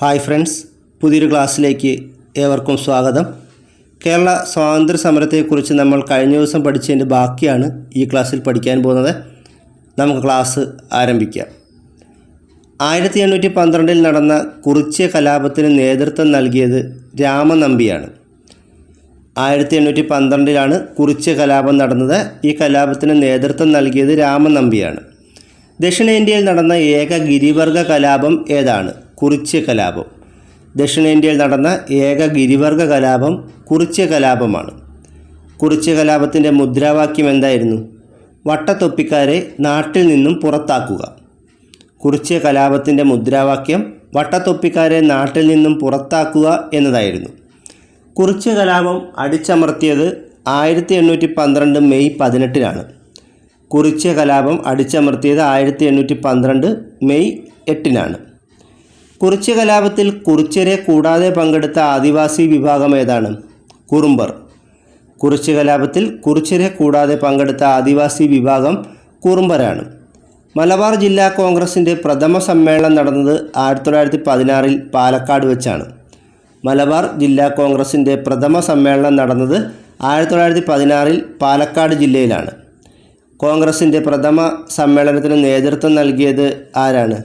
Hi friends പുതിയൊരു ക്ലാസ്സിലേക്ക് ഏവർക്കും സ്വാഗതം. കേരള സ്വാതന്ത്ര്യ സമരത്തെക്കുറിച്ച് നമ്മൾ കഴിഞ്ഞ ദിവസം പഠിച്ചതിന്റെ ബാക്കിയാണ് ഈ ക്ലാസ്സിൽ പഠിക്കാൻ പോകുന്നത്. നമുക്ക് ക്ലാസ് ആരംഭിക്കാം. ആയിരത്തി എണ്ണൂറ്റി പന്ത്രണ്ടിൽ നടന്ന കുറിച്യ കലാപത്തിന് നേതൃത്വം നൽകിയത് രാമനമ്പിയാണ് ആയിരത്തി എണ്ണൂറ്റി പന്ത്രണ്ടിലാണ് കുറിച്യ കലാപം നടന്നത്. ഈ കലാപത്തിന് നേതൃത്വം നൽകിയത് രാമനമ്പിയാണ് ദക്ഷിണേന്ത്യയിൽ നടന്ന ഏക ഗിരിവർഗ കലാപം ഏതാണ്? കുറിച്യ കലാപം. ദക്ഷിണേന്ത്യയിൽ നടന്ന ഏക ഗിരിവർഗ കലാപം കുറിച്യ കലാപമാണ്. കുറിച്യ കലാപത്തിന്റെ മുദ്രാവാക്യം എന്തായിരുന്നു? വട്ടത്തൊപ്പിക്കാരെ നാട്ടിൽ നിന്നും പുറത്താക്കുക. കുറിച്യ കലാപത്തിന്റെ മുദ്രാവാക്യം വട്ടത്തൊപ്പിക്കാരെ നാട്ടിൽ നിന്നും പുറത്താക്കുക എന്നതായിരുന്നു. കുറിച്യ കലാപം അടിച്ചമർത്തിയത് ആയിരത്തി എണ്ണൂറ്റി പന്ത്രണ്ട് മെയ് പതിനെട്ടിനാണ്. കുറിച്യ കലാപം അടിച്ചമർത്തിയത് ആയിരത്തി എണ്ണൂറ്റി പന്ത്രണ്ട് മെയ് എട്ടിനാണ്. കുറിച്യ കലാപത്തിൽ കുറിച്യരെ കൂടാതെ പങ്കെടുത്ത ആദിവാസി വിഭാഗം ഏതാണ്? കുറുമ്പർ. കുറിച്ച് കലാപത്തിൽ കുറിച്യരെ കൂടാതെ പങ്കെടുത്ത ആദിവാസി വിഭാഗം കുറുമ്പരാണ്. മലബാർ ജില്ലാ കോൺഗ്രസിന്റെ പ്രഥമ സമ്മേളനം നടന്നത് ആയിരത്തി തൊള്ളായിരത്തി പതിനാറിൽ പാലക്കാട് വെച്ചാണ്. മലബാർ ജില്ലാ കോൺഗ്രസിന്റെ പ്രഥമ സമ്മേളനം നടന്നത് ആയിരത്തി തൊള്ളായിരത്തി പതിനാറിൽ പാലക്കാട് ജില്ലയിലാണ്. കോൺഗ്രസിന്റെ പ്രഥമ സമ്മേളനത്തിന് നേതൃത്വം നൽകിയത് ആരാണ്?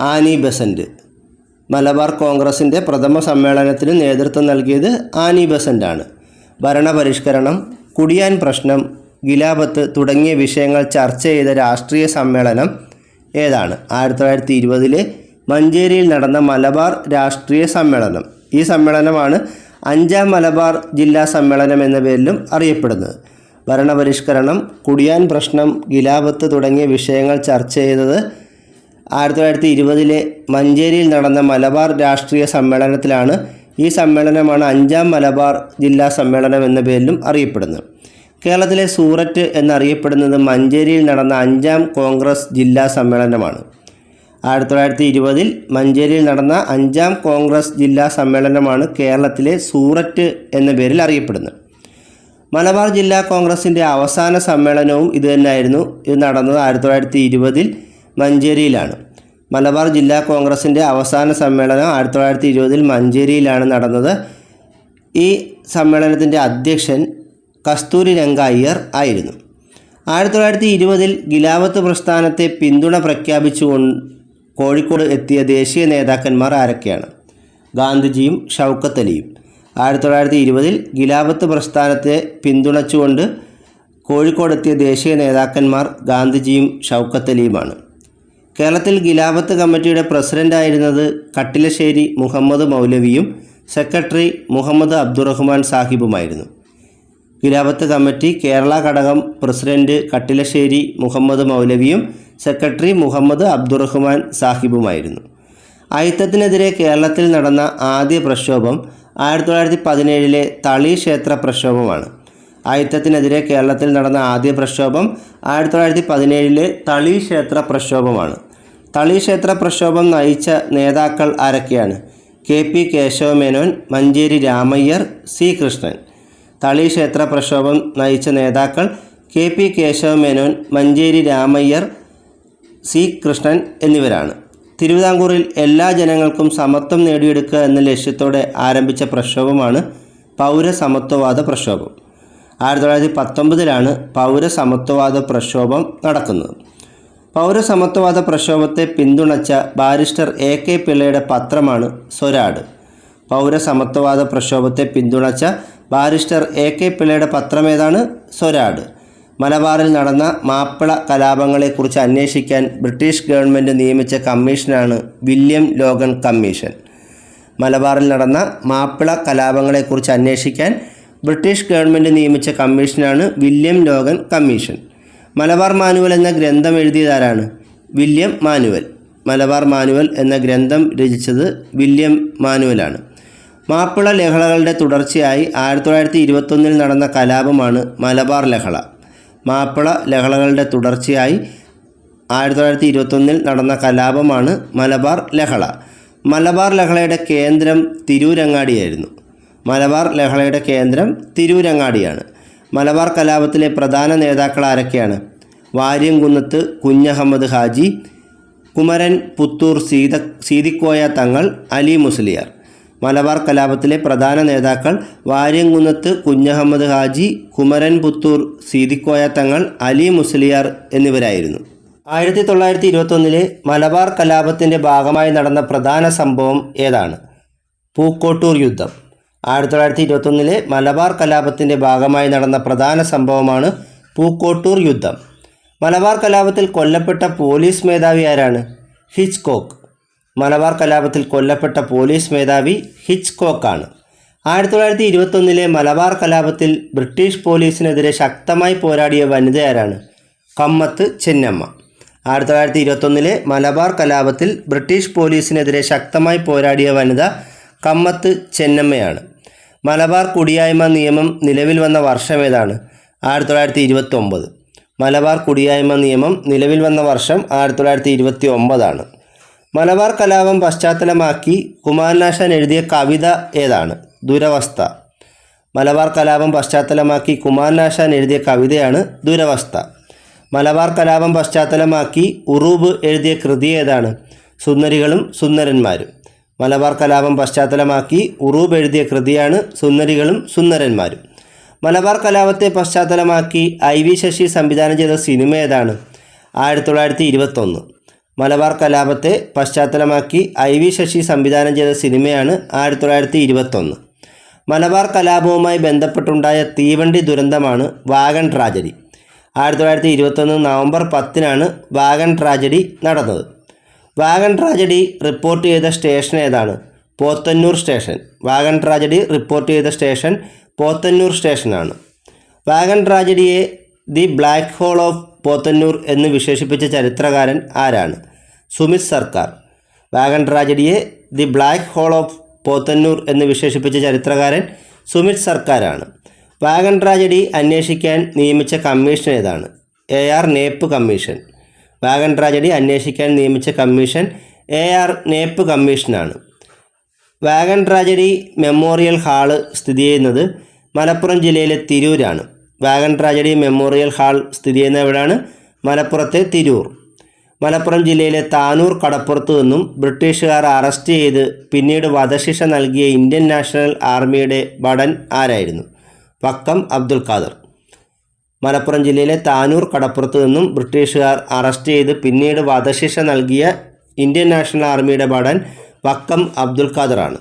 Annie Besant. മലബാർ കോൺഗ്രസിന്റെ പ്രഥമ സമ്മേളനത്തിന് നേതൃത്വം നൽകിയത് ആനി ബസന്റാണ് ഭരണപരിഷ്കരണം കുടിയാൻ പ്രശ്നം ഗിലാപത്ത് തുടങ്ങിയ വിഷയങ്ങൾ ചർച്ച ചെയ്ത രാഷ്ട്രീയ സമ്മേളനം ഏതാണ്? ആയിരത്തി തൊള്ളായിരത്തി ഇരുപതിലെ മഞ്ചേരിയിൽ നടന്ന മലബാർ രാഷ്ട്രീയ സമ്മേളനം. ഈ സമ്മേളനമാണ് അഞ്ചാം മലബാർ ജില്ലാ സമ്മേളനം എന്ന പേരിലും അറിയപ്പെടുന്നത്. ഭരണപരിഷ്കരണം കുടിയാൻ പ്രശ്നം ഗിലാപത്ത് തുടങ്ങിയ വിഷയങ്ങൾ ചർച്ച ചെയ്തത് ആയിരത്തി തൊള്ളായിരത്തി ഇരുപതിലെ മഞ്ചേരിയിൽ നടന്ന മലബാർ രാഷ്ട്രീയ സമ്മേളനത്തിലാണ് ഈ സമ്മേളനമാണ് അഞ്ചാം മലബാർ ജില്ലാ സമ്മേളനം എന്ന പേരിലും അറിയപ്പെടുന്നത്. കേരളത്തിലെ സൂററ്റ് എന്നറിയപ്പെടുന്നത് മഞ്ചേരിയിൽ നടന്ന അഞ്ചാം കോൺഗ്രസ് ജില്ലാ സമ്മേളനമാണ്. ആയിരത്തി തൊള്ളായിരത്തി ഇരുപതിൽ മഞ്ചേരിയിൽ നടന്ന അഞ്ചാം കോൺഗ്രസ് ജില്ലാ സമ്മേളനമാണ് കേരളത്തിലെ സൂററ്റ് എന്ന പേരിൽ അറിയപ്പെടുന്നത്. മലബാർ ജില്ലാ കോൺഗ്രസിന്റെ അവസാന സമ്മേളനവും ഇതുതന്നെയായിരുന്നു ഇത് നടന്നത് ആയിരത്തി തൊള്ളായിരത്തി ഇരുപതിൽ മഞ്ചേരിയിലാണ്. മലബാർ ജില്ലാ കോൺഗ്രസിന്റെ അവസാന സമ്മേളനം ആയിരത്തി തൊള്ളായിരത്തി ഇരുപതിൽ മഞ്ചേരിയിലാണ് നടന്നത്. ഈ സമ്മേളനത്തിന്റെ അധ്യക്ഷൻ കസ്തൂരി രംഗ അയ്യർ ആയിരുന്നു. ആയിരത്തി തൊള്ളായിരത്തി ഇരുപതിൽ ഗിലാവത്ത് പ്രസ്ഥാനത്തെ പിന്തുണ പ്രഖ്യാപിച്ചുകൊണ്ട് കോഴിക്കോട് എത്തിയ ദേശീയ നേതാക്കന്മാർ ആരൊക്കെയാണ്? ഗാന്ധിജിയും ഷൗക്കത്ത് അലിയും. ആയിരത്തി തൊള്ളായിരത്തി ഇരുപതിൽ ഗിലാവത്ത് പ്രസ്ഥാനത്തെ പിന്തുണച്ചുകൊണ്ട് കോഴിക്കോടെത്തിയ ദേശീയ നേതാക്കന്മാർ ഗാന്ധിജിയും ഷൗക്കത്ത് അലിയുമാണ്. കേരളത്തിൽ ഗിലാബത്ത് കമ്മിറ്റിയുടെ പ്രസിഡന്റായിരുന്നത് കട്ടിലശ്ശേരി മുഹമ്മദ് മൗലവിയും സെക്രട്ടറി മുഹമ്മദ് അബ്ദുറഹ്മാൻ സാഹിബുമായിരുന്നു. ഗിലാബത്ത് കമ്മിറ്റി കേരള ഘടകം പ്രസിഡന്റ് കട്ടിലശ്ശേരി മുഹമ്മദ് മൗലവിയും സെക്രട്ടറി മുഹമ്മദ് അബ്ദുറഹ്മാൻ സാഹിബുമായിരുന്നു. അയിത്തത്തിനെതിരെ കേരളത്തിൽ നടന്ന ആദ്യ പ്രക്ഷോഭം ആയിരത്തി തൊള്ളായിരത്തി പതിനേഴിലെ തളി ക്ഷേത്ര പ്രക്ഷോഭമാണ്. അയിത്തത്തിനെതിരെ കേരളത്തിൽ നടന്ന ആദ്യ പ്രക്ഷോഭം ആയിരത്തി തൊള്ളായിരത്തി പതിനേഴിലെ തളി ക്ഷേത്ര പ്രക്ഷോഭമാണ്. തളി ക്ഷേത്ര പ്രക്ഷോഭം നയിച്ച നേതാക്കൾ ആരൊക്കെയാണ്? K P Kesava Menon Manjeri Ramayyar C Krishnan. Thali ക്ഷേത്ര പ്രക്ഷോഭം നയിച്ച നേതാക്കൾ K P Kesava Menon Manjeri Ramayyar C Krishnan എന്നിവരാണ്. തിരുവിതാംകൂറിൽ എല്ലാ ജനങ്ങൾക്കും സമത്വം നേടിയെടുക്കുക എന്ന ലക്ഷ്യത്തോടെ ആരംഭിച്ച പ്രക്ഷോഭമാണ് പൗരസമത്വവാദ പ്രക്ഷോഭം. ആയിരത്തി തൊള്ളായിരത്തി പത്തൊമ്പതിലാണ് പൗരസമത്വവാദ പ്രക്ഷോഭം നടക്കുന്നത്. പൗരസമത്വവാദ പ്രക്ഷോഭത്തെ പിന്തുണച്ച ബാരിസ്റ്റർ എ കെ പിള്ളയുടെ പത്രമാണ് സ്വരാട് പൗരസമത്വവാദ പ്രക്ഷോഭത്തെ പിന്തുണച്ച ബാരിസ്റ്റർ എ കെ പിള്ളയുടെ പത്രമേതാണ് സ്വരാട് മലബാറിൽ നടന്ന മാപ്പിള കലാപങ്ങളെക്കുറിച്ച് അന്വേഷിക്കാൻ ബ്രിട്ടീഷ് ഗവൺമെന്റ് നിയമിച്ച കമ്മീഷനാണ് വില്യം ലോഗൻ കമ്മീഷൻ. മലബാറിൽ നടന്ന മാപ്പിള കലാപങ്ങളെക്കുറിച്ച് അന്വേഷിക്കാൻ ബ്രിട്ടീഷ് ഗവൺമെന്റ് നിയമിച്ച കമ്മീഷനാണ് William Logan commission. Malabar Manual എന്ന ഗ്രന്ഥം എഴുതിയതാരാണ് വില്യം മാനുവൽ. മലബാർ മാനുവൽ എന്ന ഗ്രന്ഥം രചിച്ചത് വില്യം മാനുവലാണ്. മാപ്പിള ലഹളകളുടെ തുടർച്ചയായി ആയിരത്തി തൊള്ളായിരത്തി ഇരുപത്തൊന്നിൽ നടന്ന കലാപമാണ് മലബാർ ലഹള. മാപ്പിള ലഹളകളുടെ തുടർച്ചയായി ആയിരത്തി തൊള്ളായിരത്തി ഇരുപത്തൊന്നിൽ നടന്ന കലാപമാണ് മലബാർ ലഹള. മലബാർ ലഹളയുടെ കേന്ദ്രം തിരൂരങ്ങാടിയായിരുന്നു. മലബാർ ലഹളയുടെ കേന്ദ്രം തിരൂരങ്ങാടിയാണ്. മലബാർ കലാപത്തിലെ പ്രധാന നേതാക്കൾ ആരൊക്കെയാണ്? വാര്യംകുന്നത്ത് കുഞ്ഞഹമ്മദ് ഹാജി കുമരൻ പുത്തൂർ സീത സീതിക്കോയ തങ്ങൾ അലി മുസ്ലിയാർ. മലബാർ കലാപത്തിലെ പ്രധാന നേതാക്കൾ വാര്യംകുന്നത്ത് കുഞ്ഞഹമ്മദ് ഹാജി കുമരൻ പുത്തൂർ സീതിക്കോയ തങ്ങൾ അലി മുസ്ലിയാർ എന്നിവരായിരുന്നു. ആയിരത്തി തൊള്ളായിരത്തി ഇരുപത്തൊന്നിലെ മലബാർ കലാപത്തിന്റെ ഭാഗമായി നടന്ന പ്രധാന സംഭവം ഏതാണ്? പൂക്കോട്ടൂർ യുദ്ധം. ആയിരത്തി തൊള്ളായിരത്തി ഇരുപത്തൊന്നിലെ മലബാർ കലാപത്തിന്റെ ഭാഗമായി നടന്ന പ്രധാന സംഭവമാണ് പൂക്കോട്ടൂർ യുദ്ധം. മലബാർ കലാപത്തിൽ കൊല്ലപ്പെട്ട പോലീസ് മേധാവി ആരാണ്? ഹിച്ച്കോക്ക്. മലബാർ കലാപത്തിൽ കൊല്ലപ്പെട്ട പോലീസ് മേധാവി ഹിച്ച്കോക്കാണ്. ആയിരത്തി തൊള്ളായിരത്തി ഇരുപത്തൊന്നിലെ മലബാർ കലാപത്തിൽ ബ്രിട്ടീഷ് പോലീസിനെതിരെ ശക്തമായി പോരാടിയ വനിത ആരാണ്? കമ്മത്ത് ചെന്നമ്മ. ആയിരത്തി തൊള്ളായിരത്തി ഇരുപത്തൊന്നിലെ മലബാർ കലാപത്തിൽ ബ്രിട്ടീഷ് പോലീസിനെതിരെ ശക്തമായി പോരാടിയ വനിത കമ്മത്ത് ചെന്നമ്മയാണ്. മലബാർ കുടിയായ്മ നിയമം നിലവിൽ വന്ന വർഷം ഏതാണ്? ആയിരത്തി തൊള്ളായിരത്തി ഇരുപത്തി ഒമ്പത് മലബാർ കുടിയായ്മ നിയമം നിലവിൽ വന്ന വർഷം ആയിരത്തി തൊള്ളായിരത്തി ഇരുപത്തി ഒമ്പതാണ് മലബാർ കലാപം പശ്ചാത്തലമാക്കി കുമാരനാശാൻ എഴുതിയ കവിത ഏതാണ്? ദുരവസ്ഥ. മലബാർ കലാപം പശ്ചാത്തലമാക്കി കുമാരനാശാൻ എഴുതിയ കവിതയാണ് ദുരവസ്ഥ. മലബാർ കലാപം പശ്ചാത്തലമാക്കി ഉറൂബ് എഴുതിയ കൃതി ഏതാണ്? സുന്ദരികളും സുന്ദരന്മാരും. മലബാർ കലാപം പശ്ചാത്തലമാക്കി ഉറൂബ് എഴുതിയ കൃതിയാണ് സുന്ദരികളും സുന്ദരന്മാരും. മലബാർ കലാപത്തെ പശ്ചാത്തലമാക്കി ഐ വി ശശി സംവിധാനം ചെയ്ത സിനിമ ഏതാണ്? ആയിരത്തി തൊള്ളായിരത്തി ഇരുപത്തൊന്ന് മലബാർ കലാപത്തെ പശ്ചാത്തലമാക്കി ഐ വി ശശി സംവിധാനം ചെയ്ത സിനിമയാണ് ആയിരത്തി തൊള്ളായിരത്തി ഇരുപത്തൊന്ന് മലബാർ കലാപവുമായി ബന്ധപ്പെട്ടുണ്ടായ തീവണ്ടി ദുരന്തമാണ് വാഗൺ ട്രാജഡി. ആയിരത്തി തൊള്ളായിരത്തി ഇരുപത്തൊന്ന് നവംബർ പത്തിനാണ് വാഗൺ ട്രാജഡി നടന്നത്. വാഗൺ ട്രാജഡി റിപ്പോർട്ട് ചെയ്ത സ്റ്റേഷൻ ഏതാണ്? Pothanur station. Wagon tragedy report ചെയ്ത സ്റ്റേഷൻ പോത്തന്നൂർ സ്റ്റേഷനാണ്. Wagon ട്രാജഡിയെ the black hole of Pothanur എന്ന് വിശേഷിപ്പിച്ച ചരിത്രകാരൻ ആരാണ്? Sumit Sarkar. Wagon ട്രാജഡിയെ the black hole of Pothanur എന്ന് വിശേഷിപ്പിച്ച ചരിത്രകാരൻ സുമിത് സർക്കാരാണ്. വാഗൺ ട്രാജഡി അന്വേഷിക്കാൻ നിയമിച്ച കമ്മീഷൻ ഏതാണ്? A R Knapp commission. Wagon tragedy അന്വേഷിക്കാൻ നിയമിച്ച കമ്മീഷൻ എ ആർ നേപ്പ് കമ്മീഷനാണ്. വാഗൺ ട്രാജഡി മെമ്മോറിയൽ ഹാൾ സ്ഥിതി ചെയ്യുന്നത് മലപ്പുറം ജില്ലയിലെ തിരൂരാണ്. വാഗൺ ട്രാജഡി മെമ്മോറിയൽ ഹാൾ സ്ഥിതി ചെയ്യുന്ന എവിടെയാണ്? മലപ്പുറത്തെ തിരൂർ. മലപ്പുറം ജില്ലയിലെ താനൂർ കടപ്പുറത്തു നിന്നും ബ്രിട്ടീഷുകാർ അറസ്റ്റ് ചെയ്ത് പിന്നീട് വധശിക്ഷ നൽകിയ ഇന്ത്യൻ നാഷണൽ ആർമിയുടെ ഭടൻ ആരായിരുന്നു? വക്കം അബ്ദുൽ ഖാദർ. മലപ്പുറം ജില്ലയിലെ താനൂർ കടപ്പുറത്ത് നിന്നും ബ്രിട്ടീഷുകാർ അറസ്റ്റ് ചെയ്ത് പിന്നീട് വധശിക്ഷ നൽകിയ ഇന്ത്യൻ നാഷണൽ ആർമിയുടെ ഭടൻ വക്കം അബ്ദുൽ ഖാദറാണ്.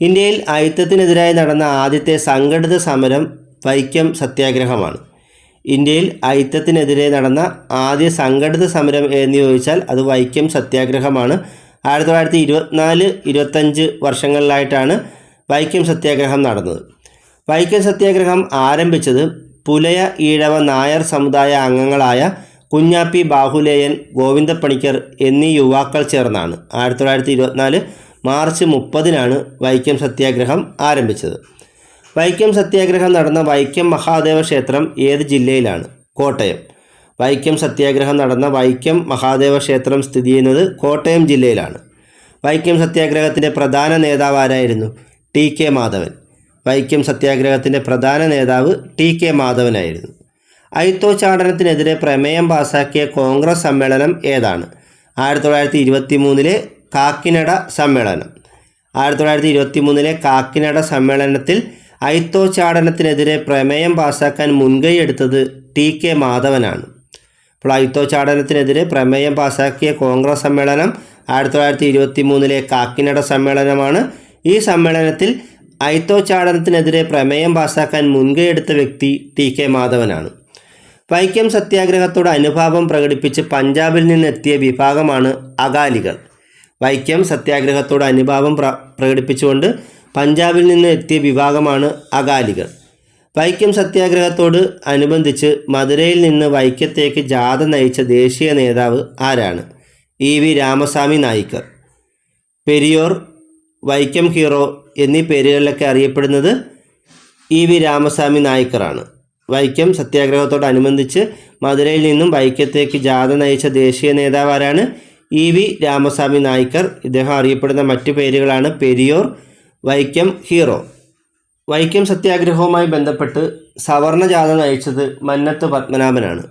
ഇന്ത്യയിൽ അയിത്തത്തിനെതിരായി നടന്ന ആദ്യത്തെ സംഘടിത സമരം വൈക്കം സത്യാഗ്രഹമാണ്. ഇന്ത്യയിൽ അയിത്തത്തിനെതിരെ നടന്ന ആദ്യ സംഘടിത സമരം എന്ന് ചോദിച്ചാൽ അത് വൈക്കം സത്യാഗ്രഹമാണ്. ആയിരത്തി തൊള്ളായിരത്തി ഇരുപത്തിനാല് ഇരുപത്തഞ്ച് വർഷങ്ങളിലായിട്ടാണ് വൈക്കം സത്യാഗ്രഹം നടന്നത്. വൈക്കം സത്യാഗ്രഹം ആരംഭിച്ചത് പുലയ ഈഴവ നായർ സമുദായ അംഗങ്ങളായ കുഞ്ഞാപ്പി ബാഹുലേയൻ ഗോവിന്ദപ്പണിക്കർ എന്നീ യുവാക്കൾ ചേർന്നാണ്. ആയിരത്തി തൊള്ളായിരത്തി ഇരുപത്തിനാല് മാർച്ച് മുപ്പതിനാണ് വൈക്കം സത്യാഗ്രഹം ആരംഭിച്ചത്. വൈക്കം സത്യാഗ്രഹം നടന്ന വൈക്കം മഹാദേവ ക്ഷേത്രം ഏത് ജില്ലയിലാണ്? കോട്ടയം. വൈക്കം സത്യാഗ്രഹം നടന്ന വൈക്കം മഹാദേവ ക്ഷേത്രം സ്ഥിതി ചെയ്യുന്നത് കോട്ടയം ജില്ലയിലാണ്. വൈക്കം സത്യാഗ്രഹത്തിന്റെ പ്രധാന നേതാവ് ആരായിരുന്നു? T K Madhavan. വൈക്കം സത്യാഗ്രഹത്തിന്റെ പ്രധാന നേതാവ് ടി കെ മാധവനായിരുന്നു. അയിത്തോച്ചാടനത്തിനെതിരെ പ്രമേയം പാസാക്കിയ കോൺഗ്രസ് സമ്മേളനം ഏതാണ്? ആയിരത്തി തൊള്ളായിരത്തി ഇരുപത്തി മൂന്നിലെ കാക്കിനട സമ്മേളനം. ആയിരത്തി തൊള്ളായിരത്തി ഇരുപത്തി മൂന്നിലെ കാക്കിനട സമ്മേളനത്തിൽ അയിത്തോച്ചാടനത്തിനെതിരെ പ്രമേയം പാസാക്കാൻ മുൻകൈയെടുത്തത് ടി കെ മാധവനാണ്. അപ്പോൾ അയിത്തോച്ചാടനത്തിനെതിരെ പ്രമേയം പാസാക്കിയ കോൺഗ്രസ് സമ്മേളനം ആയിരത്തി തൊള്ളായിരത്തി ഇരുപത്തി മൂന്നിലെ കാക്കിനട സമ്മേളനമാണ്. ഈ സമ്മേളനത്തിൽ അയിത്തോച്ചാടനത്തിനെതിരെ പ്രമേയം പാസാക്കാൻ മുൻകൈയെടുത്ത വ്യക്തി ടി കെ മാധവനാണ്. വൈക്കം സത്യാഗ്രഹത്തോട് അനുഭാവം പ്രകടിപ്പിച്ച് പഞ്ചാബിൽ നിന്നെത്തിയ വിഭാഗമാണ് അകാലികൾ. വൈക്കം സത്യാഗ്രഹത്തോട് അനുഭാവം പ്ര പ്രകടിപ്പിച്ചുകൊണ്ട് പഞ്ചാബിൽ നിന്ന് എത്തിയ വിഭാഗമാണ് അകാലികൾ. വൈക്കം സത്യാഗ്രഹത്തോട് അനുബന്ധിച്ച് മധുരയിൽ നിന്ന് വൈക്കത്തേക്ക് ജാഥ നയിച്ച ദേശീയ നേതാവ് ആരാണ്? E V Ramaswamy Naicker. Periyar Vaikom hero എന്നീ പേരുകളിലൊക്കെ അറിയപ്പെടുന്നത് ഇ വി രാമസ്വാമി നായിക്കറാണ്. വൈക്കം സത്യാഗ്രഹത്തോടനുബന്ധിച്ച് മധുരയിൽ നിന്നും വൈക്കത്തേക്ക് ജാഥ നയിച്ച ദേശീയ നേതാവാരാണ് ഇ വി രാമസ്വാമി നായിക്കർ. ഇദ്ദേഹം അറിയപ്പെടുന്ന മറ്റു പേരുകളാണ് പെരിയോർ വൈക്കം ഹീറോ. വൈക്കം സത്യാഗ്രഹവുമായി ബന്ധപ്പെട്ട് സവർണ ജാഥ നയിച്ചത് മന്നത്ത് പത്മനാഭനാണ്.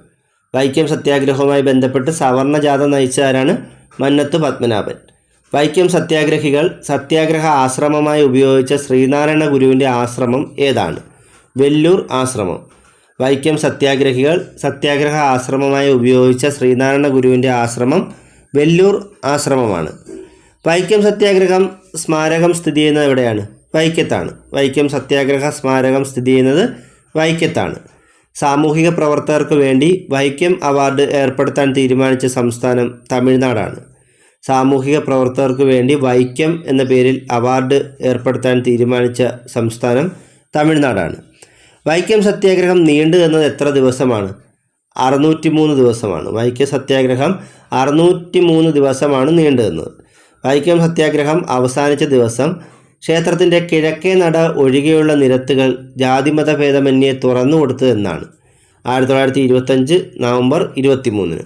വൈക്കം സത്യാഗ്രഹവുമായി ബന്ധപ്പെട്ട് സവർണ ജാഥ നയിച്ച ആരാണ് മന്നത്ത് പത്മനാഭൻ. വൈക്കം സത്യാഗ്രഹികൾ സത്യാഗ്രഹ ആശ്രമമായി ഉപയോഗിച്ച ശ്രീനാരായണ ഗുരുവിന്റെ ആശ്രമം ഏതാണ്? വെല്ലൂർ ആശ്രമം. വൈക്കം സത്യാഗ്രഹികൾ സത്യാഗ്രഹ ആശ്രമമായി ഉപയോഗിച്ച ശ്രീനാരായണ ഗുരുവിന്റെ ആശ്രമം വെല്ലൂർ ആശ്രമമാണ്. വൈക്കം സത്യാഗ്രഹം സ്മാരകം സ്ഥിതി ചെയ്യുന്നത് എവിടെയാണ്? വൈക്കത്താണ്. വൈക്കം സത്യാഗ്രഹ സ്മാരകം സ്ഥിതി ചെയ്യുന്നത് വൈക്കത്താണ്. സാമൂഹിക പ്രവർത്തകർക്ക് വേണ്ടി വൈക്കം അവാർഡ് ഏർപ്പെടുത്താൻ തീരുമാനിച്ച സംസ്ഥാനം തമിഴ്നാടാണ്. സാമൂഹിക പ്രവർത്തകർക്ക് വേണ്ടി വൈക്കം എന്ന പേരിൽ അവാർഡ് ഏർപ്പെടുത്താൻ തീരുമാനിച്ച സംസ്ഥാനം തമിഴ്നാടാണ്. വൈക്കം സത്യാഗ്രഹം നീണ്ടു എന്നത് എത്ര ദിവസമാണ്? അറുന്നൂറ്റി മൂന്ന് ദിവസമാണ്. വൈക്കം സത്യാഗ്രഹം അറുന്നൂറ്റി മൂന്ന് ദിവസമാണ് നീണ്ടു നിന്നത് വൈക്കം സത്യാഗ്രഹം അവസാനിച്ച ദിവസം ക്ഷേത്രത്തിന്റെ കിഴക്കേ നട ഒഴികെയുള്ള നിരത്തുകൾ ജാതിമത ഭേദമന്യെ തുറന്നു കൊടുത്തതെന്നാണ് ആയിരത്തി തൊള്ളായിരത്തി ഇരുപത്തഞ്ച് നവംബർ ഇരുപത്തി മൂന്നിന്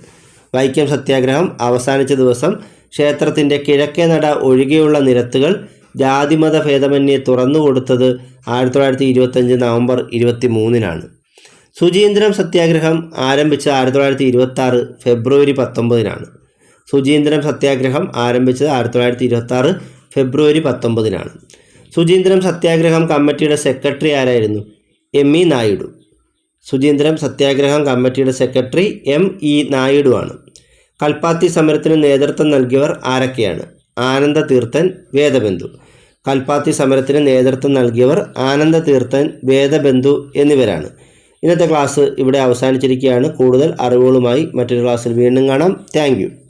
വൈക്കം സത്യാഗ്രഹം അവസാനിച്ച ദിവസം ക്ഷേത്രത്തിന്റെ കിഴക്കേ നട ഒഴികെയുള്ള നിരത്തുകൾ ജാതിമത ഭേദമന്യെ തുറന്നു കൊടുത്തത് ആയിരത്തി തൊള്ളായിരത്തി ഇരുപത്തഞ്ച് നവംബർ ഇരുപത്തി മൂന്നിനാണ് സുചീന്ദ്രം സത്യാഗ്രഹം ആരംഭിച്ചത് ആയിരത്തി തൊള്ളായിരത്തി ഇരുപത്തി ആറ് ഫെബ്രുവരി പത്തൊമ്പതിനാണ്. സുചീന്ദ്രം സത്യാഗ്രഹം ആരംഭിച്ചത് ആയിരത്തി തൊള്ളായിരത്തി ഇരുപത്തി ആറ് ഫെബ്രുവരി പത്തൊമ്പതിനാണ്. സുചീന്ദ്രം സത്യാഗ്രഹം കമ്മിറ്റിയുടെ സെക്രട്ടറി ആരായിരുന്നു? M E Naidu. സുചീന്ദ്രം സത്യാഗ്രഹം കമ്മിറ്റിയുടെ സെക്രട്ടറി എം ഇ നായിഡു ആണ്. കൽപ്പാത്തി സമരത്തിന് നേതൃത്വം നൽകിയവർ ആരൊക്കെയാണ്? ആനന്ദ തീർത്ഥൻ വേദബന്ധു. കൽപ്പാത്തി സമരത്തിന് നേതൃത്വം നൽകിയവർ ആനന്ദ തീർത്ഥൻ വേദബന്ധു എന്നിവരാണ്. ഇന്നത്തെ ക്ലാസ് ഇവിടെ അവസാനിച്ചിരിക്കുകയാണ്. കൂടുതൽ അറിവുകളുമായി മറ്റൊരു ക്ലാസ്സിൽ വീണ്ടും കാണാം. താങ്ക്